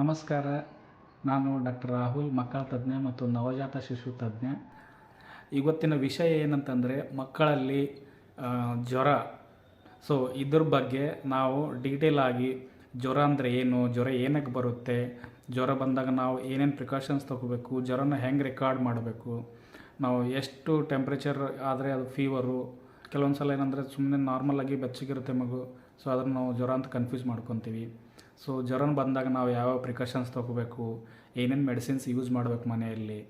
ನಮಸ್ಕಾರ. ನಾನು ಡಾಕ್ಟರ್ ರಾಹುಲ್, ಮಕ್ಕಳ ತಜ್ಞ ಮತ್ತು ನವಜಾತ ಶಿಶು ತಜ್ಞ. ಇವತ್ತಿನ ವಿಷಯ ಏನಂತಂದರೆ, ಮಕ್ಕಳಲ್ಲಿ ಜ್ವರ. ಸೊ ಇದ್ರ ಬಗ್ಗೆ ನಾವು ಡೀಟೇಲ್ ಆಗಿ ಜ್ವರ ಅಂದರೆ ಏನು, ಜ್ವರ ಏನಕ್ಕೆ ಬರುತ್ತೆ, ಜ್ವರ ಬಂದಾಗ ನಾವು ಏನೇನು ಪ್ರಿಕಾಷನ್ಸ್ ತೊಗೋಬೇಕು, ಜ್ವರನ ಹೆಂಗೆ ರೆಕಾರ್ಡ್ ಮಾಡಬೇಕು, ನಾವು ಎಷ್ಟು ಟೆಂಪ್ರೇಚರ್ ಆದರೆ ಅದು ಫೀವರು ಕೆಲವೊಂದು ಸಲ ಏನಂದರೆ ಸುಮ್ಮನೆ ನಾರ್ಮಲಾಗಿ ಬೆಚ್ಚಗಿರುತ್ತೆ ಮಗು ಸೊ ಅದನ್ನು ನಾವು ಜ್ವರ ಅಂತ ಕನ್ಫ್ಯೂಸ್ ಮಾಡ್ಕೊತೀವಿ. ಸೊ ಜ್ವರ ಬಂದಾಗ ನಾವು ಯಾವ ಪ್ರಿಕಾಷನ್ಸ್ ತೊಗೋಬೇಕು? ಏನೇನು ಮೆಡಿಸಿನ್ಸ್ ಯೂಸ್ ಮಾಡಬೇಕು ಮನೆಯಲ್ಲಿ?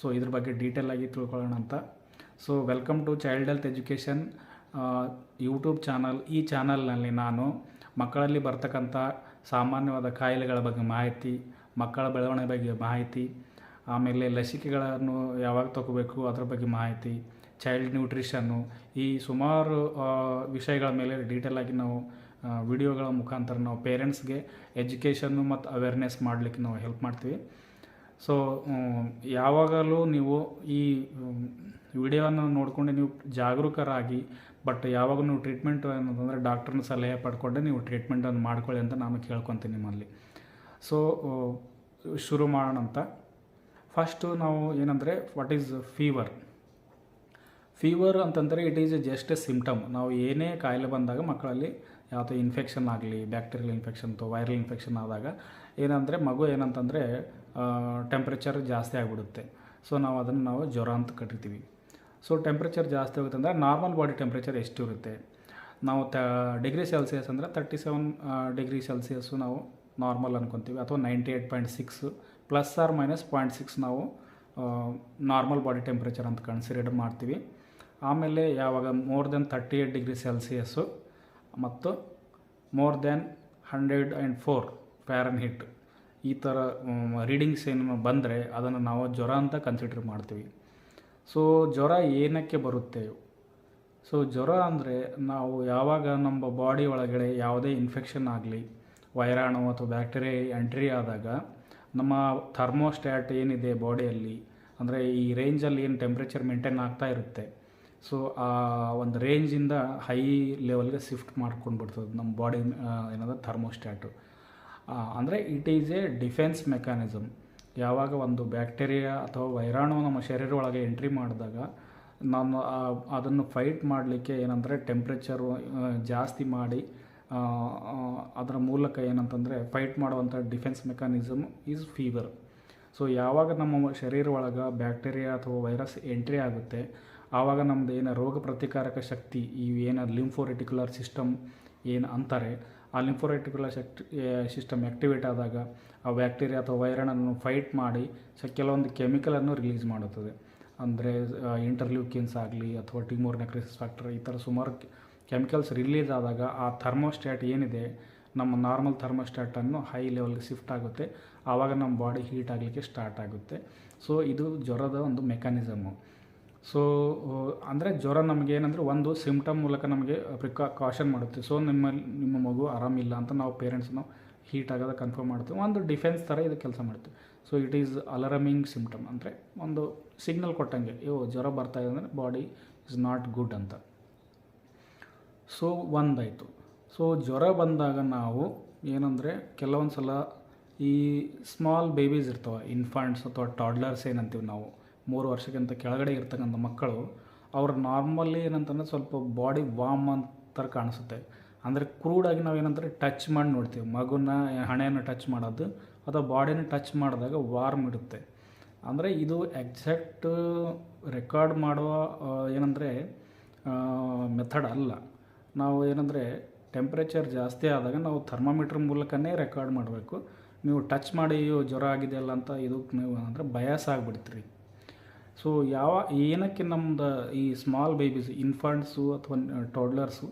ಸೊ ಇದ್ರ ಬಗ್ಗೆ ಡೀಟೇಲ್ ಆಗಿ ತಿಳ್ಕೊಳ್ಳೋಣ ಅಂತ. So welcome to child health education YouTube channel ಈ ಚಾನಲ್ನಲ್ಲಿ ನಾನು ಮಕ್ಕಳಲ್ಲಿ ಬರ್ತಕ್ಕಂಥ ಸಾಮಾನ್ಯವಾದ ಕಾಯಿಲೆಗಳ ಬಗ್ಗೆ ಮಾಹಿತಿ, ಮಕ್ಕಳ ಬೆಳವಣಿಗೆ ಬಗ್ಗೆ ಮಾಹಿತಿ, ಆಮೇಲೆ ಲಸಿಕೆಗಳನ್ನು ಯಾವಾಗ ತಗೋಬೇಕು, ಅದ್ರ ಬಗ್ಗೆ ಮಾಹಿತಿ ಚೈಲ್ಡ್ ನ್ಯೂಟ್ರಿಷನ್ನು ಈ ಸುಮಾರು ವಿಷಯಗಳ ಮೇಲೆ ಡೀಟೇಲಾಗಿ ನಾವು ವಿಡಿಯೋಗಳ ಮುಖಾಂತರ ನಾವು ಪೇರೆಂಟ್ಸ್ಗೆ ಎಜುಕೇಷನ್ನು ಮತ್ತು ಅವೇರ್ನೆಸ್ ಮಾಡಲಿಕ್ಕೆ ನಾವು ಹೆಲ್ಪ್ ಮಾಡ್ತೀವಿ. ಸೊ ಯಾವಾಗಲೂ ನೀವು ಈ ವಿಡಿಯೋನ ನೋಡಿಕೊಂಡು ನೀವು ಜಾಗರೂಕರಾಗಿ ಬಟ್ ಯಾವಾಗ ನೀವು ಟ್ರೀಟ್ಮೆಂಟ್ ಏನಂತಂದರೆ ಡಾಕ್ಟ್ರನ್ನ ಸಲಹೆ ಪಡ್ಕೊಂಡೆ ನೀವು ಟ್ರೀಟ್ಮೆಂಟನ್ನು ಮಾಡ್ಕೊಳ್ಳಿ ಅಂತ ನಾನು ಕೇಳ್ಕೊತೀನಿ ನಿಮ್ಮಲ್ಲಿ. ಸೊ ಶುರು ಮಾಡೋಣ ಅಂತ. ಫಸ್ಟು ನಾವು ಏನಂದರೆ ವಾಟ್ ಈಸ್ ಫೀವರ್ ಫೀವರ್ ಅಂತಂದರೆ it is just a symptom ನಾವು ಏನೇ ಕಾಯಿಲೆ ಬಂದಾಗ ಮಕ್ಕಳಲ್ಲಿ ಯಾವುದೋ ಇನ್ಫೆಕ್ಷನ್ ಆಗಲಿ ಬ್ಯಾಕ್ಟೀರಿಯಲ್ ಇನ್ಫೆಕ್ಷನ್ ಅಥವಾ ವೈರಲ್ ಇನ್ಫೆಕ್ಷನ್ ಆದಾಗ ಏನಂದರೆ ಮಗು ಏನಂತಂದರೆ ಟೆಂಪ್ರೇಚರ್ ಜಾಸ್ತಿ ಆಗಿಬಿಡುತ್ತೆ. ಸೊ ನಾವು ಅದನ್ನು ನಾವು ಜ್ವರ ಅಂತ ಕರಿತೀವಿ. ಸೊ ಟೆಂಪ್ರೇಚರ್ ಜಾಸ್ತಿ ಆಗುತ್ತೆ ಅಂದರೆ ನಾರ್ಮಲ್ ಬಾಡಿ ಟೆಂಪ್ರೇಚರ್ ಎಷ್ಟು ಇರುತ್ತೆ ನಾವು ತ ಡಿಗ್ರಿ ಸೆಲ್ಸಿಯಸ್ ಅಂದರೆ ತರ್ಟಿ ಸೆವೆನ್ ಡಿಗ್ರಿ ಸೆಲ್ಸಿಯಸ್ಸು ನಾವು ನಾರ್ಮಲ್ ಅನ್ಕೊತೀವಿ. ಅಥವಾ ninety eight point six plus or minus point six ನಾವು ನಾರ್ಮಲ್ ಬಾಡಿ ಟೆಂಪ್ರೇಚರ್ ಅಂತ ಕನ್ಸಿಡರ್ ಮಾಡ್ತೀವಿ. ಆಮೇಲೆ ಯಾವಾಗ more than thirty eight degree Celsius ಮತ್ತು more than hundred and four Fahrenheit ಈ ಥರ ರೀಡಿಂಗ್ಸ್ ಏನು ಬಂದರೆ ಅದನ್ನು ನಾವು ಜ್ವರ ಅಂತ ಕನ್ಸಿಡರ್ ಮಾಡ್ತೀವಿ. ಸೊ ಜ್ವರ ಏನಕ್ಕೆ ಬರುತ್ತೆ? ಸೊ ಜ್ವರ ಅಂದರೆ ನಾವು ಯಾವಾಗ ನಮ್ಮ ಬಾಡಿ ಒಳಗಡೆ ಯಾವುದೇ ಇನ್ಫೆಕ್ಷನ್ ಆಗಲಿ, ವೈರಾಣು ಅಥವಾ ಬ್ಯಾಕ್ಟೀರಿಯಾ ಎಂಟ್ರಿ ಆದಾಗ ನಮ್ಮ ಥರ್ಮೋಸ್ಟ್ಯಾಟ್ ಏನಿದೆ ಬಾಡಿಯಲ್ಲಿ ಅಂದರೆ ಈ ರೇಂಜಲ್ಲಿ ಏನು ಟೆಂಪ್ರೇಚರ್ ಮೇಂಟೈನ್ ಆಗ್ತಾ ಇರುತ್ತೆ ಸೊ ಆ ಒಂದು ರೇಂಜಿಂದ ಹೈ ಲೆವೆಲ್ಗೆ ಶಿಫ್ಟ್ ಮಾಡ್ಕೊಂಡು ಬಿಡ್ತದೆ. ನಮ್ಮ ಬಾಡಿ ಏನದ ಥರ್ಮೋಸ್ಟ್ಯಾಟು ಅಂದರೆ it is a defence mechanism ಯಾವಾಗ ಒಂದು ಬ್ಯಾಕ್ಟೀರಿಯಾ ಅಥವಾ ವೈರಾಣು ನಮ್ಮ ಶರೀರ ಒಳಗೆ ಎಂಟ್ರಿ ಮಾಡಿದಾಗ ನಾನು ಅದನ್ನು ಫೈಟ್ ಮಾಡಲಿಕ್ಕೆ ಏನಂದರೆ ಟೆಂಪ್ರೇಚರು ಜಾಸ್ತಿ ಮಾಡಿ ಅದರ ಮೂಲಕ ಏನಂತಂದರೆ ಫೈಟ್ ಮಾಡುವಂಥ defence mechanism is fever so ಯಾವಾಗ ನಮ್ಮ ಶರೀರ ಒಳಗೆ ಬ್ಯಾಕ್ಟೀರಿಯಾ ಅಥವಾ ವೈರಸ್ ಎಂಟ್ರಿ ಆಗುತ್ತೆ ಆವಾಗ ನಮ್ಮದು ಏನು ರೋಗ ಪ್ರತಿಕಾರಕ ಶಕ್ತಿ ಈ ಏನು ಲಿಂಫೋರೆಟಿಕ್ಯುಲರ್ ಸಿಸ್ಟಮ್ ಏನು ಅಂತಾರೆ, ಆ ಲಿಂಫೋರೆಟಿಕ್ಯುಲರ್ ಶಕ್ತಿ ಸಿಸ್ಟಮ್ ಆ್ಯಕ್ಟಿವೇಟ್ ಆದಾಗ ಆ ಬ್ಯಾಕ್ಟೀರಿಯಾ ಅಥವಾ ವೈರಣನ್ನು ಫೈಟ್ ಮಾಡಿ ಸೊ ಕೆಲವೊಂದು ಕೆಮಿಕಲನ್ನು ರಿಲೀಸ್ ಮಾಡುತ್ತದೆ. ಅಂದರೆ ಇಂಟರ್ಲ್ಯೂಕಿನ್ಸ್ ಆಗಲಿ ಅಥವಾ ಟಿಮೋರ್ ನೆಕ್ರಿಸಿಸ್ ಫ್ಯಾಕ್ಟರ್ ಈ ಥರ ಸುಮಾರು ಕೆಮಿಕಲ್ಸ್ ರಿಲೀಸ್ ಆದಾಗ ಆ ಥರ್ಮೋಸ್ಟ್ಯಾಟ್ ಏನಿದೆ, ನಮ್ಮ ನಾರ್ಮಲ್ ಥರ್ಮೋಸ್ಟ್ಯಾಟನ್ನು ಹೈ ಲೆವೆಲ್ಗೆ ಶಿಫ್ಟ್ ಆಗುತ್ತೆ. ಆವಾಗ ನಮ್ಮ ಬಾಡಿ ಹೀಟ್ ಆಗಲಿಕ್ಕೆ ಸ್ಟಾರ್ಟ್ ಆಗುತ್ತೆ. ಸೊ, ಇದು ಜ್ವರದ ಒಂದು ಮೆಕ್ಯಾನಿಸಮು ಸೊ ಅಂದರೆ ಜ್ವರ ನಮಗೆ ಏನಂದರೆ ಒಂದು ಸಿಮ್ಟಮ್ ಮೂಲಕ ನಮಗೆ ಪ್ರಿಕಾ ಕಾಷನ್ ಮಾಡುತ್ತೆ. ಸೊ ನಿಮ್ಮಲ್ಲಿ ನಿಮ್ಮ ಮಗು ಆರಾಮಿಲ್ಲ ಅಂತ ನಾವು ಪೇರೆಂಟ್ಸ್ ನಾವು ಹೀಟ್ ಆಗೋದ ಕನ್ಫರ್ಮ್ ಮಾಡ್ತೀವಿ ಒಂದು ಡಿಫೆನ್ಸ್ ಥರ ಇದು ಕೆಲಸ ಮಾಡುತ್ತೆ. So it is alarming symptom ಅಂದರೆ ಒಂದು ಸಿಗ್ನಲ್ ಕೊಟ್ಟಂಗೆ, ಯೋ, ಜ್ವರ ಬರ್ತಾ ಇದೆ ಅಂದರೆ ಬಾಡಿ ಇಸ್ ನಾಟ್ ಗುಡ್ ಅಂತ. ಸೊ ಒಂದಾಯಿತು. ಸೊ ಜ್ವರ ಬಂದಾಗ ನಾವು ಏನಂದರೆ ಕೆಲವೊಂದು ಸಲ ಈ ಸ್ಮಾಲ್ ಬೇಬೀಸ್ ಇರ್ತವೆ ಇನ್ಫಾಂಟ್ಸ್ ಅಥವಾ ಟಾಡ್ಲರ್ಸ್ ಏನಂತೀವಿ ನಾವು. ಮೂರು ವರ್ಷಕ್ಕಿಂತ ಕೆಳಗಡೆ ಇರ್ತಕ್ಕಂಥ ಮಕ್ಕಳು, ಅವ್ರು ನಾರ್ಮಲಿ ಏನಂತಂದರೆ ಸ್ವಲ್ಪ ಬಾಡಿ ವಾಮ್ ಅಂತ ಕಾಣಿಸುತ್ತೆ. ಅಂದರೆ ಕ್ರೂಡಾಗಿ ನಾವು ಏನಂತಾರೆ ಟಚ್ ಮಾಡಿ ನೋಡ್ತೀವಿ. ಮಗುನ, ಹಣೆಯನ್ನು ಟಚ್ ಮಾಡೋದು, ಅಥವಾ ಬಾಡಿನ ಟಚ್ ಮಾಡಿದಾಗ ವಾರ್ಮ್ ಇಡುತ್ತೆ ಅಂದರೆ ಇದು ಎಕ್ಸಾಕ್ಟ್ ರೆಕಾರ್ಡ್ ಮಾಡುವ ಏನಂದರೆ ಮೆಥಡ್ ಅಲ್ಲ. ನಾವು ಏನಂದರೆ ಟೆಂಪ್ರೇಚರ್ ಜಾಸ್ತಿ ಆದಾಗ ನಾವು ಥರ್ಮಾಮೀಟ್ರ್ ಮೂಲಕನೇ ರೆಕಾರ್ಡ್ ಮಾಡಬೇಕು. ನೀವು ಟಚ್ ಮಾಡಿ ಜ್ವರ ಆಗಿದೆಯಲ್ಲ ಅಂತ ಇದು ನೀವು ಅಂದರೆ ಬಯಾಸ್ ಆಗಿಬಿಡ್ತೀರಿ ಸೊ ಯಾವ, ಏನಕ್ಕೆ ನಮ್ದು ಈ ಸ್ಮಾಲ್ ಬೇಬೀಸ್ ಇನ್ಫಾಂಟ್ಸು ಅಥವಾ ಟೋಡ್ಲರ್ಸು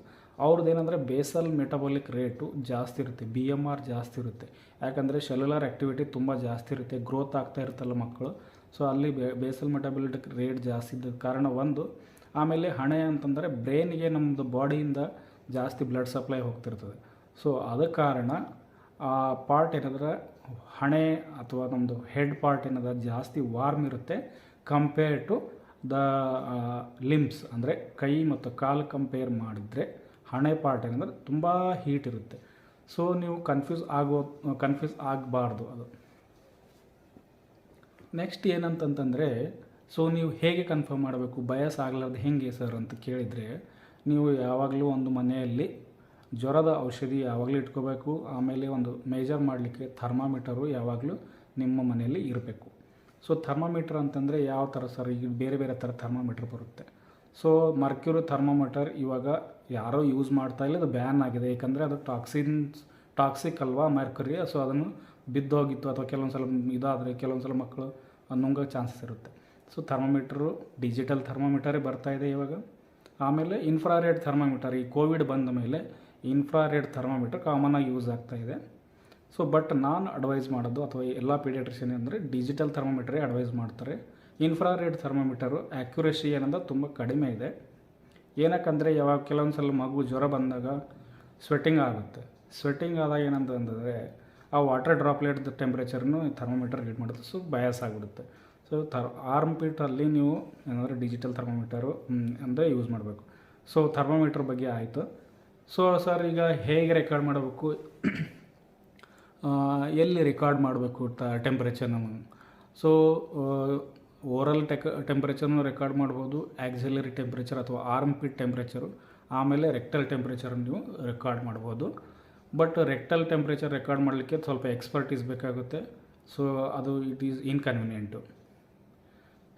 ಅವ್ರದ್ದು ಏನಂದರೆ ಬೇಸಲ್ ಮೆಟಬಾಲಿಕ್ ರೇಟು ಜಾಸ್ತಿ ಇರುತ್ತೆ ಬಿ ಎಂ ಆರ್ ಜಾಸ್ತಿ ಇರುತ್ತೆ. ಯಾಕಂದರೆ ಸೆಲ್ಯುಲರ್ ಆ್ಯಕ್ಟಿವಿಟಿ ತುಂಬ ಜಾಸ್ತಿ ಇರುತ್ತೆ ಗ್ರೋತ್ ಆಗ್ತಾ ಇರುತ್ತಲ್ಲ ಮಕ್ಕಳು. ಸೊ ಅಲ್ಲಿ ಬೇಸಲ್ ಮೆಟಬಾಲಿಕ್ ರೇಟ್ ಜಾಸ್ತಿ ಇದ್ದ ಕಾರಣ ಒಂದು, ಆಮೇಲೆ ಹಣೆ ಅಂತಂದರೆ ಬ್ರೈನಿಗೆ ನಮ್ಮದು ಬಾಡಿಯಿಂದ ಜಾಸ್ತಿ ಬ್ಲಡ್ ಸಪ್ಲೈ ಹೋಗ್ತಿರ್ತದೆ. ಸೊ ಅದ ಕಾರಣ ಆ ಪಾರ್ಟ್ ಏನಂದ್ರೆ ಹಣೆ ಅಥವಾ ನಮ್ಮದು ಹೆಡ್ ಪಾರ್ಟ್ ಏನದ ಜಾಸ್ತಿ ವಾರ್ಮ್ ಇರುತ್ತೆ. ಕಂಪೇರ್ ಟು ದ ಲಿಮ್ಸ್ ಅಂದರೆ ಕೈ ಮತ್ತು ಕಾಲು ಕಂಪೇರ್ ಮಾಡಿದರೆ ಹಣೆ ಪಾರ್ಟ್ ಏನಂದರೆ ತುಂಬ ಹೀಟ್ ಇರುತ್ತೆ. ಸೊ ನೀವು ಕನ್ಫ್ಯೂಸ್ ಆಗೋ ಕನ್ಫ್ಯೂಸ್ ಆಗಬಾರ್ದು ಅದು. ನೆಕ್ಸ್ಟ್ ಏನಂತಂತಂದರೆ ಸೊ ನೀವು ಹೇಗೆ ಕನ್ಫರ್ಮ್ ಮಾಡಬೇಕು? ಬಯಸ್ ಆಗಲಾರ್ದು ಹೇಗೆ ಸರ್ ಅಂತ ಕೇಳಿದರೆ, ನೀವು ಯಾವಾಗಲೂ ಒಂದು ಮನೆಯಲ್ಲಿ ಜ್ವರದ ಔಷಧಿ ಯಾವಾಗಲೂ ಇಟ್ಕೋಬೇಕು. ಆಮೇಲೆ ಒಂದು ಮೇಜರ್ ಮಾಡಲಿಕ್ಕೆ ಥರ್ಮಾಮೀಟರು ಯಾವಾಗಲೂ ನಿಮ್ಮ ಮನೆಯಲ್ಲಿ ಇರಬೇಕು. ಸೊ ಥರ್ಮಾಮೀಟರ್ ಅಂತಂದರೆ ಯಾವ ಥರ ಸರ್? ಈಗ ಬೇರೆ ಬೇರೆ ಥರ ಥರ್ಮಾಮೀಟರ್ ಬರುತ್ತೆ. ಸೊ ಮರ್ಕ್ಯೂರಿ ಥರ್ಮಾಮೀಟರ್ ಇವಾಗ ಯಾರೋ ಯೂಸ್ ಮಾಡ್ತಾ ಇಲ್ಲ, ಅದು ಬ್ಯಾನ್ ಆಗಿದೆ. ಏಕೆಂದರೆ ಅದು ಟಾಕ್ಸಿನ್ಸ್ ಟಾಕ್ಸಿಕ್ ಅಲ್ವಾ ಮರ್ಕ್ಯುರಿ ಸೊ ಅದನ್ನು ಬಿದ್ದೋಗಿತ್ತು ಅಥವಾ ಕೆಲವೊಂದು ಸಲ ಇದಾದರೆ ಕೆಲವೊಂದು ಸಲ ಮಕ್ಕಳು ನುಂಗೋ ಚಾನ್ಸಸ್ ಇರುತ್ತೆ. ಸೊ ಥರ್ಮಾಮೀಟ್ರು ಡಿಜಿಟಲ್ ಥರ್ಮಾಮೀಟರೇ ಬರ್ತಾ ಇದೆ ಇವಾಗ. ಆಮೇಲೆ ಇನ್ಫ್ರಾರೆಡ್ ಥರ್ಮಾಮೀಟರ್ ಈ ಕೋವಿಡ್ ಬಂದ ಮೇಲೆ ಇನ್ಫ್ರಾರೆಡ್ ಥರ್ಮಾಮೀಟರ್ ಆಗಿ ಯೂಸ್ ಆಗ್ತಾ ಇದೆ. ಸೊ ಬಟ್ ನಾನು ಅಡ್ವೈಸ್ ಮಾಡೋದು ಅಥವಾ ಎಲ್ಲ ಪೀಡಿಯಾಟ್ರಿಷಿಯನ್ ಅಂದರೆ ಡಿಜಿಟಲ್ ಥರ್ಮೋಮೀಟ್ರೇ ಅಡ್ವೈಸ್ ಮಾಡ್ತಾರೆ. ಇನ್ಫ್ರಾರೆಡ್ ಥರ್ಮೋಮೀಟರು ಆ್ಯಕ್ಯುರೇಸಿ ಏನಂದ್ರೆ ತುಂಬ ಕಡಿಮೆ ಇದೆ. ಏನಕ್ಕಂದರೆ ಯಾವಾಗ ಕೆಲವೊಂದು ಸಲ ಮಗು ಜ್ವರ ಬಂದಾಗ ಸ್ವೆಟ್ಟಿಂಗ್ ಆಗುತ್ತೆ. ಸ್ವೆಟ್ಟಿಂಗ್ ಆದಾಗ ಏನಂತಂದರೆ ಆ ವಾಟರ್ ಡ್ರಾಪ್ಲೆಟ್ ಟೆಂಪ್ರೇಚರ್ನು ಥರ್ಮೋಮೀಟರ್ ರೀಡ್ ಮಾಡುತ್ತೆ. ಸೊ ಬಯಾಸ್ ಆಗಿಬಿಡುತ್ತೆ. ಸೊ ಥರ್ ಆರ್ಮ್ ಪೀಟಲ್ಲಿ ನೀವು ಏನಂದರೆ ಡಿಜಿಟಲ್ ಥರ್ಮೋಮೀಟರು ಅಂದರೆ ಯೂಸ್ ಮಾಡಬೇಕು. ಸೊ ಥರ್ಮೋಮೀಟರ್ ಬಗ್ಗೆ ಆಯಿತು. ಸೊ ಸರ್ ಈಗ ಹೇಗೆ ರೆಕಾರ್ಡ್ ಮಾಡಬೇಕು? ಎಲ್ಲಿ ರೆಕಾರ್ಡ್ ಮಾಡಬೇಕು ಟೆಂಪ್ರೇಚರ್ ನಮಗೆ. ಸೊ ಓರಲ್ ಟೆಕ್ ಟೆಂಪ್ರೇಚರ್ನು ರೆಕಾರ್ಡ್ ಮಾಡ್ಬೋದು ಆಕ್ಸಿಲರಿ ಟೆಂಪ್ರೇಚರ್ ಅಥವಾ ಆರ್ಮ್ ಪಿಟ್ ಟೆಂಪ್ರೇಚರು ಆಮೇಲೆ ರೆಕ್ಟಲ್ ಟೆಂಪ್ರೇಚರ್ ನೀವು ರೆಕಾರ್ಡ್ ಮಾಡ್ಬೋದು. ಬಟ್ ರೆಕ್ಟಲ್ ಟೆಂಪ್ರೇಚರ್ ರೆಕಾರ್ಡ್ ಮಾಡಲಿಕ್ಕೆ ಸ್ವಲ್ಪ ಎಕ್ಸ್ಪರ್ಟೀಸ್ ಬೇಕಾಗುತ್ತೆ. ಸೊ ಅದು ಇಟ್ ಈಸ್ ಇನ್ಕನ್ವೀನಿಯೆಂಟು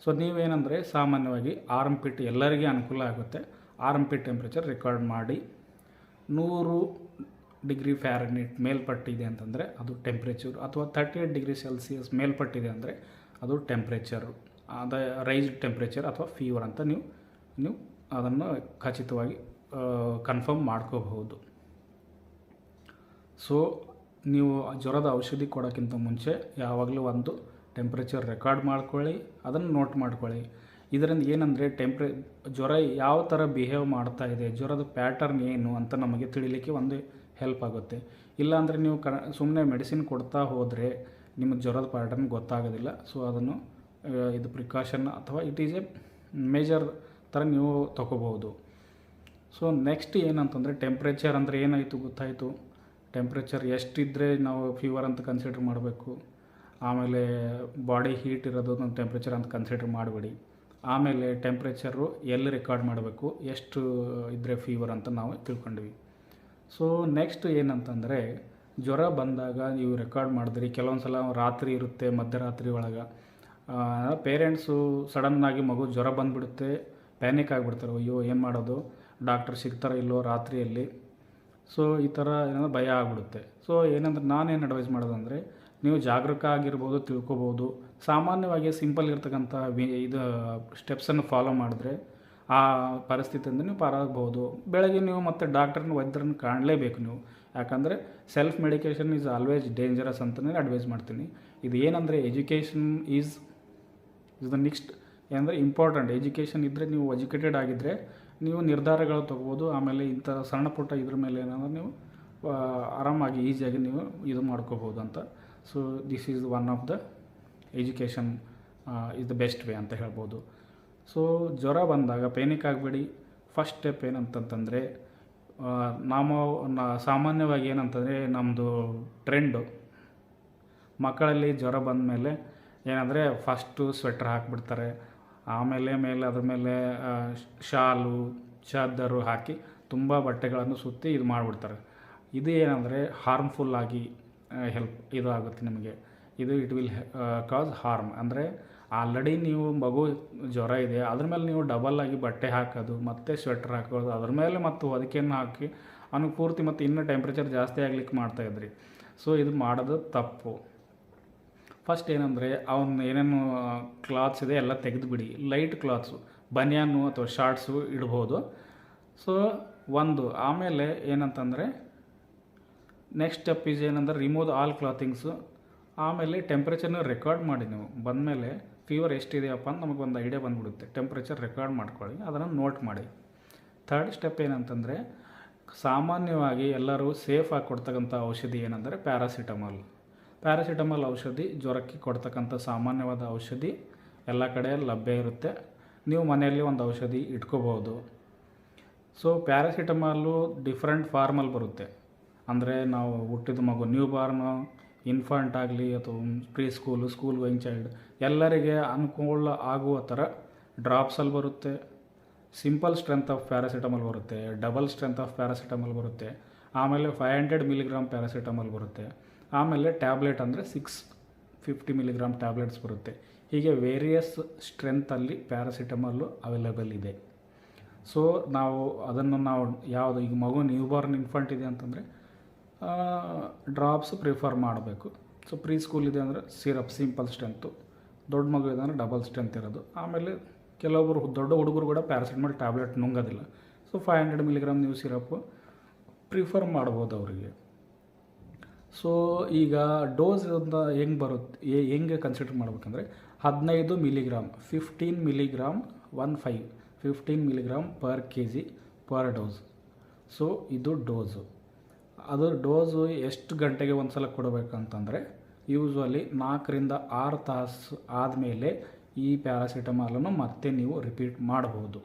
ಸೊ ನೀವೇನಂದರೆ ಸಾಮಾನ್ಯವಾಗಿ ಆರ್ಮ್ ಪಿಟ್ ಎಲ್ಲರಿಗೆ ಅನುಕೂಲ ಆಗುತ್ತೆ. ಆರ್ಮ್ ಪಿಟ್ ಟೆಂಪ್ರೇಚರ್ ರೆಕಾರ್ಡ್ ಮಾಡಿ. ನೂರು ಡಿಗ್ರಿ ಫ್ಯಾರನೇಟ್ ಮೇಲ್ಪಟ್ಟಿದೆ ಅಂತಂದರೆ ಅದು ಟೆಂಪ್ರೇಚರ್ ಅಥವಾ ತರ್ಟಿ ಏಟ್ ಡಿಗ್ರಿ ಸೆಲ್ಸಿಯಸ್ ಮೇಲ್ಪಟ್ಟಿದೆ ಅಂದರೆ ಅದು ಟೆಂಪ್ರೇಚರು ಅದ ರೈಸ್ಡ್ ಟೆಂಪ್ರೇಚರ್ ಅಥವಾ ಫೀವರ್ ಅಂತ ನೀವು ನೀವು ಅದನ್ನು ಖಚಿತವಾಗಿ ಕನ್ಫರ್ಮ್ ಮಾಡ್ಕೋಬಹುದು. ಸೊ ನೀವು ಜ್ವರದ ಔಷಧಿ ಕೊಡೋಕ್ಕಿಂತ ಮುಂಚೆ ಯಾವಾಗಲೂ ಒಂದು ಟೆಂಪ್ರೇಚರ್ ರೆಕಾರ್ಡ್ ಮಾಡ್ಕೊಳ್ಳಿ, ಅದನ್ನು ನೋಟ್ ಮಾಡ್ಕೊಳ್ಳಿ. ಇದರಿಂದ ಏನಂದರೆ ಟೆಂಪ್ರೆ ಜ್ವರ ಯಾವ ಥರ ಬಿಹೇವ್ ಮಾಡ್ತಾ ಇದೆ, ಜ್ವರದ ಪ್ಯಾಟರ್ನ್ ಏನು ಅಂತ ನಮಗೆ ತಿಳಿಲಿಕ್ಕೆ ಒಂದು ಹೆಲ್ಪ್ ಆಗುತ್ತೆ. ಇಲ್ಲಾಂದರೆ ನೀವು ಕ ಸುಮ್ಮನೆ ಮೆಡಿಸಿನ್ ಕೊಡ್ತಾ ಹೋದರೆ ನಿಮಗೆ ಜ್ವರದ ಪ್ಯಾಟರ್ನ್ ಗೊತ್ತಾಗೋದಿಲ್ಲ. ಸೊ ಅದನ್ನು ಇದು ಪ್ರಿಕಾಷನ್ ಅಥವಾ ಇಟ್ ಈಸ್ ಎ ಮೇಜರ್ ಥರ ನೀವು ತಗೋಬೋದು ಸೊ ನೆಕ್ಸ್ಟ್ ಏನಂತಂದರೆ ಟೆಂಪ್ರೇಚರ್ ಅಂದರೆ ಏನಾಯಿತು ಗೊತ್ತಾಯಿತು? ಟೆಂಪ್ರೇಚರ್ ಎಷ್ಟಿದ್ದರೆ ನಾವು ಫೀವರ್ ಅಂತ ಕನ್ಸಿಡರ್ ಮಾಡಬೇಕು. ಆಮೇಲೆ ಬಾಡಿ ಹೀಟ್ ಇರೋದು ನಮ್ಮ ಟೆಂಪ್ರೇಚರ್ ಅಂತ ಕನ್ಸಿಡರ್ ಮಾಡಬೇಡಿ. ಆಮೇಲೆ ಟೆಂಪ್ರೇಚರು ಎಲ್ಲಿ ರೆಕಾರ್ಡ್ ಮಾಡಬೇಕು? ಎಷ್ಟು ಇದ್ದರೆ ಫೀವರ್ ಅಂತ ನಾವು ತಿಳ್ಕೊಂಡ್ವಿ. ಸೊ ನೆಕ್ಸ್ಟ್ ಏನಂತಂದರೆ, ಜ್ವರ ಬಂದಾಗ ನೀವು ರೆಕಾರ್ಡ್ ಮಾಡಿದ್ರಿ ಕೆಲವೊಂದು ಸಲ ರಾತ್ರಿ ಇರುತ್ತೆ, ಮಧ್ಯರಾತ್ರಿ ಒಳಗೆ. ಪೇರೆಂಟ್ಸು ಸಡನ್ನಾಗಿ ಮಗು ಜ್ವರ ಬಂದುಬಿಡುತ್ತೆ ಪ್ಯಾನಿಕ್ ಆಗಿಬಿಡ್ತಾರೆ, ಅಯ್ಯೋ, ಏನು ಮಾಡೋದು? ಡಾಕ್ಟರ್ ಸಿಗ್ತಾರೋ ಇಲ್ಲೋ ರಾತ್ರಿಯಲ್ಲಿ? ಸೊ ಈ ಥರ ಏನಂದ್ರೆ ಭಯ ಆಗಿಬಿಡುತ್ತೆ. ಸೊ ಏನಂದ್ರೆ ನಾನೇನು ಅಡ್ವೈಸ್ ಮಾಡೋದಂದರೆ, ನೀವು ಜಾಗೃತ ಆಗಿರ್ಬೋದು, ತಿಳ್ಕೊಬೋದು. ಸಾಮಾನ್ಯವಾಗಿ ಸಿಂಪಲ್ ಇರ್ತಕ್ಕಂಥ ವಿ- ಇದು ಸ್ಟೆಪ್ಸನ್ನು ಫಾಲೋ ಮಾಡಿದ್ರೆ ಆ ಪರಿಸ್ಥಿತಿಯಿಂದ ನೀವು ಪಾರಾಗಬಹುದು. ಬೆಳಗ್ಗೆ ನೀವು ಮತ್ತೆ ಡಾಕ್ಟರ್ನ, ವೈದ್ಯರನ್ನು ಕಾಣಲೇಬೇಕು ನೀವು. ಯಾಕಂದರೆ self medication is always dangerous ಅಂತಲೇ ಅಡ್ವೈಸ್ ಮಾಡ್ತೀನಿ. ಇದು ಏನಂದರೆ education is is the next ಏನಂದರೆ ಇಂಪಾರ್ಟೆಂಟ್ ಎಜುಕೇಷನ್ ಇದ್ದರೆ ನೀವು ಎಜುಕೇಟೆಡ್ ಆಗಿದ್ದರೆ ನೀವು ನಿರ್ಧಾರಗಳು ತೊಗೋಬೋದು. ಆಮೇಲೆ ಇಂಥ ಸಣ್ಣ ಪುಟ್ಟ ಇದ್ರ ಮೇಲೆ ಏನಂದ್ರೆ ನೀವು ಆರಾಮಾಗಿ ಈಸಿಯಾಗಿ ನೀವು ಇದು ಮಾಡ್ಕೋಬೋದು ಅಂತ. So this is one of the education is the best way ಅಂತ ಹೇಳ್ಬೋದು. ಸೊ ಜ್ವರ ಬಂದಾಗ ಪೇನಿಕ್ ಆಗಬೇಡಿ. ಫಸ್ಟ್ ಸ್ಟೆಪ್ ಏನಂತಂತಂದರೆ ನಾವು ಸಾಮಾನ್ಯವಾಗಿ ಏನಂತಂದರೆ ನಮ್ಮದು ಟ್ರೆಂಡು ಮಕ್ಕಳಲ್ಲಿ ಜ್ವರ ಬಂದ ಮೇಲೆ ಏನಂದರೆ ಫಸ್ಟು ಸ್ವೆಟ್ರ್ ಹಾಕಿಬಿಡ್ತಾರೆ. ಆಮೇಲೆ ಮೇಲೆ, ಅದ್ರ ಮೇಲೆ ಶಾಲು, ಚಾದರು ಹಾಕಿ ತುಂಬ ಬಟ್ಟೆಗಳನ್ನು ಸುತ್ತಿ ಇದು ಮಾಡಿಬಿಡ್ತಾರೆ. ಇದು ಏನಂದರೆ ಹಾರ್ಮ್ಫುಲ್ ಆಗಿ ಹೆಲ್ಪ್ ಇದು ಆಗುತ್ತೆ ನಿಮಗೆ. ಇದು ಇಟ್ ವಿಲ್ ಕಾಸ್ ಹಾರ್ಮ್ ಅಂದರೆ ಆಲ್ರೆಡಿ ನೀವು ಮಗು ಜ್ವರ ಇದೆ, ಅದ್ರ ಮೇಲೆ ನೀವು ಡಬಲ್ ಆಗಿ ಬಟ್ಟೆ ಹಾಕೋದು, ಮತ್ತೆ ಸ್ವೆಟ್ರ್ ಹಾಕೋದು, ಅದ್ರ ಮೇಲೆ ಮತ್ತು ಹೊದಿಕೆಯನ್ನು ಹಾಕಿ ಅವನಿಗೆ ಪೂರ್ತಿ ಮತ್ತು ಇನ್ನೂ ಟೆಂಪ್ರೇಚರ್ ಜಾಸ್ತಿ ಆಗ್ಲಿಕ್ಕೆ ಮಾಡ್ತಾಯಿದ್ರಿ ಸೊ ಇದು ಮಾಡೋದು ತಪ್ಪು. ಫಸ್ಟ್ ಏನಂದರೆ, ಅವನು ಏನೇನು ಕ್ಲಾತ್ಸ್ ಇದೆ ಎಲ್ಲ ತೆಗೆದುಬಿಡಿ. ಲೈಟ್ ಕ್ಲಾತ್ಸು ಬನಿಯಾನು ಅಥವಾ ಶಾರ್ಟ್ಸು ಇಡ್ಬೋದು. ಸೊ ಒಂದು, ಆಮೇಲೆ ಏನಂತಂದರೆ ನೆಕ್ಸ್ಟ್ ಸ್ಟೆಪ್ ಈಸ್ ಏನಂದ್ರೆ ರಿಮೂವ್ ಆಲ್ ಕ್ಲಾತಿಂಗ್ಸು ಆಮೇಲೆ ಟೆಂಪ್ರೇಚರ್ನ ರೆಕಾರ್ಡ್ ಮಾಡಿ ನೀವು. ಬಂದಮೇಲೆ ಫೀವರ್ ಎಷ್ಟಿದೆಯಪ್ಪ ಅಂತ ನಮಗೆ ಒಂದು ಐಡಿಯಾ ಬಂದುಬಿಡುತ್ತೆ. ಟೆಂಪ್ರೇಚರ್ ರೆಕಾರ್ಡ್ ಮಾಡ್ಕೊಳ್ಳಿ, ಅದನ್ನು ನೋಟ್ ಮಾಡಿ. ಥರ್ಡ್ ಸ್ಟೆಪ್ ಏನಂತಂದರೆ, ಸಾಮಾನ್ಯವಾಗಿ ಎಲ್ಲರೂ ಸೇಫಾಗಿ ಕೊಡ್ತಕ್ಕಂಥ ಔಷಧಿ ಏನಂದರೆ ಪ್ಯಾರಾಸಿಟಮಾಲ್ ಪ್ಯಾರಾಸಿಟಮಾಲ್ ಔಷಧಿ ಜ್ವರಕ್ಕೆ ಕೊಡ್ತಕ್ಕಂಥ ಸಾಮಾನ್ಯವಾದ ಔಷಧಿ ಎಲ್ಲ ಕಡೆ ಲಭ್ಯ ಇರುತ್ತೆ. ನೀವು ಮನೆಯಲ್ಲಿ ಒಂದು ಔಷಧಿ ಇಟ್ಕೋಬೋದು. ಸೊ ಪ್ಯಾರಾಸಿಟಮಾಲು ಡಿಫ್ರೆಂಟ್ ಫಾರ್ಮಲ್ಲಿ ಬರುತ್ತೆ. ಅಂದರೆ ನಾವು ಹುಟ್ಟಿದ ಮಗು ನ್ಯೂ ಬಾರ್ನು ಇನ್ಫಾಂಟ್ ಆಗಲಿ ಅಥವಾ pre school school going child ಎಲ್ಲರಿಗೆ ಅನುಕೂಲ ಆಗುವ ಥರ ಡ್ರಾಪ್ಸಲ್ಲಿ ಬರುತ್ತೆ. ಸಿಂಪಲ್ ಸ್ಟ್ರೆಂತ್ ಆಫ್ ಪ್ಯಾರಾಸಿಟಮಲ್ ಬರುತ್ತೆ ಡಬಲ್ ಸ್ಟ್ರೆಂತ್ ಆಫ್ ಪ್ಯಾರಾಸಿಟಮಲ್ ಬರುತ್ತೆ, ಆಮೇಲೆ ಫೈವ್ ಹಂಡ್ರೆಡ್ ಮಿಲಿಗ್ರಾಮ್ ಪ್ಯಾರಾಸಿಟಮಲ್ ಬರುತ್ತೆ, ಆಮೇಲೆ ಟ್ಯಾಬ್ಲೆಟ್ ಅಂದರೆ ಸಿಕ್ಸ್ ಫಿಫ್ಟಿ ಮಿಲಿಗ್ರಾಮ್ ಟ್ಯಾಬ್ಲೆಟ್ಸ್ ಬರುತ್ತೆ. ಹೀಗೆ ವೇರಿಯಸ್ ಸ್ಟ್ರೆಂತಲ್ಲಿ ಪ್ಯಾರಾಸಿಟಮಲ್ಲು ಅವೈಲೇಬಲ್ ಇದೆ. ಸೊ ನಾವು ಅದನ್ನು ನಾವು ಯಾವುದು, ಈಗ ಮಗು ನ್ಯೂ ಬಾರ್ನ್ ಇನ್ಫಂಟ್ ಇದೆ ಅಂತಂದರೆ ಡ್ರಾಪ್ಸ್ ಪ್ರಿಫರ್ ಮಾಡಬೇಕು. ಸೊ ಪ್ರೀ ಸ್ಕೂಲ್ ಇದೆ ಅಂದರೆ ಸಿರಪ್ ಸಿಂಪಲ್ ಸ್ಟ್ರೆಂತು ದೊಡ್ಡ ಮಗು ಇದೆ ಅಂದರೆ ಡಬಲ್ ಸ್ಟ್ರೆಂತ್ ಇರೋದು. ಆಮೇಲೆ ಕೆಲವೊಬ್ಬರು ದೊಡ್ಡ ಹುಡುಗರು ಕೂಡ ಪ್ಯಾರಾಸಿಟಮಲ್ ಟ್ಯಾಬ್ಲೆಟ್ ನುಂಗೋದಿಲ್ಲ. ಸೊ ಫೈವ್ ಹಂಡ್ರೆಡ್ ಮಿಲಿಗ್ರಾಮ್ ನೀವು ಸಿರಪ್ ಪ್ರಿಫರ್ ಮಾಡ್ಬೋದು ಅವರಿಗೆ. ಸೊ ಈಗ ಡೋಸ್ ಅಂತ ಹೆಂಗೆ ಬರುತ್ತೆ ಹೆಂಗೆ ಕನ್ಸಿಡರ್ ಮಾಡ್ಬೇಕಂದ್ರೆ ಹದಿನೈದು milligram fifteen milligram one five fifteen milligram per K G per dose so ಇದು ಡೋಸು ಅದು ಡೋಸು ಎಷ್ಟು ಗಂಟೆಗೆ ಒಂದು ಸಲ ಕೊಡಬೇಕಂತಂದರೆ ಯೂಶ್ವಲಿ ನಾಲ್ಕರಿಂದ ಆರು ತಾಸು ಆದಮೇಲೆ ಈ ಪ್ಯಾರಾಸಿಟಮಾಲನ್ನು ಮತ್ತೆ ನೀವು ರಿಪೀಟ್ ಮಾಡಬಹುದು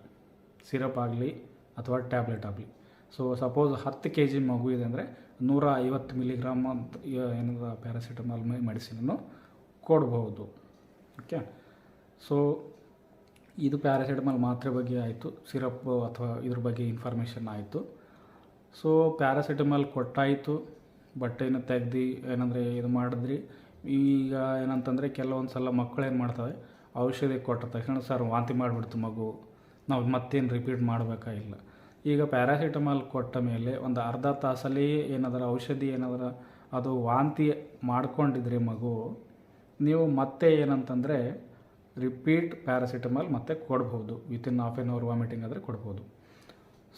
ಸಿರಪ್ ಆಗಲಿ ಅಥವಾ ಟ್ಯಾಬ್ಲೆಟ್ ಆಗಲಿ. ಸೊ ಸಪೋಸ್ ಹತ್ತು ಕೆ ಜಿ ಮಗು ಇದೆ ಅಂದರೆ ನೂರ ಐವತ್ತು ಮಿಲಿಗ್ರಾಮ್ ಅಂತ ಏನದ ಪ್ಯಾರಾಸಿಟಮಾಲ್ ಮೆಡಿಸಿನನ್ನು ಕೊಡ್ಬೋದು. ಓಕೆ? ಸೊ ಇದು ಪ್ಯಾರಾಸಿಟಮಾಲ್ ಮಾತ್ರೆ ಬಗ್ಗೆ ಆಯಿತು, ಸಿರಪ್ ಅಥವಾ ಇದ್ರ ಬಗ್ಗೆ ಇನ್ಫಾರ್ಮೇಷನ್ ಆಯಿತು. ಸೊ ಪ್ಯಾರಾಸಿಟಮಾಲ್ ಕೊಟ್ಟಾಯಿತು ಬಟ್ಟೆನ ತೆಗ್ದು ಏನಂದರೆ ಇದು ಮಾಡಿದ್ರಿ. ಈಗ ಏನಂತಂದರೆ ಕೆಲವೊಂದು ಸಲ ಮಕ್ಕಳು ಏನು ಮಾಡ್ತವೆ ಔಷಧಿ ಕೊಟ್ಟ ತಕ್ಷಣ, ಸರ್, ವಾಂತಿ ಮಾಡಿಬಿಡ್ತು ಮಗು, ನಾವು ಮತ್ತೇನು ರಿಪೀಟ್ ಮಾಡಬೇಕಾಗಿಲ್ಲ ಈಗ ಪ್ಯಾರಾಸಿಟಮಾಲ್ ಕೊಟ್ಟ ಮೇಲೆ ಒಂದು ಅರ್ಧ ತಾಸಲ್ಲಿ ಏನಾದರೂ ಔಷಧಿ ಏನಾದರೂ, ಅದು ವಾಂತಿ ಮಾಡಿಕೊಂಡಿದ್ರಿ ಮಗು, ನೀವು ಮತ್ತೆ ಏನಂತಂದರೆ ರಿಪೀಟ್ ಪ್ಯಾರಾಸಿಟಮಾಲ್ ಮತ್ತೆ ಕೊಡ್ಬೋದು. Within half an hour vomiting ಆದರೆ ಕೊಡ್ಬೋದು.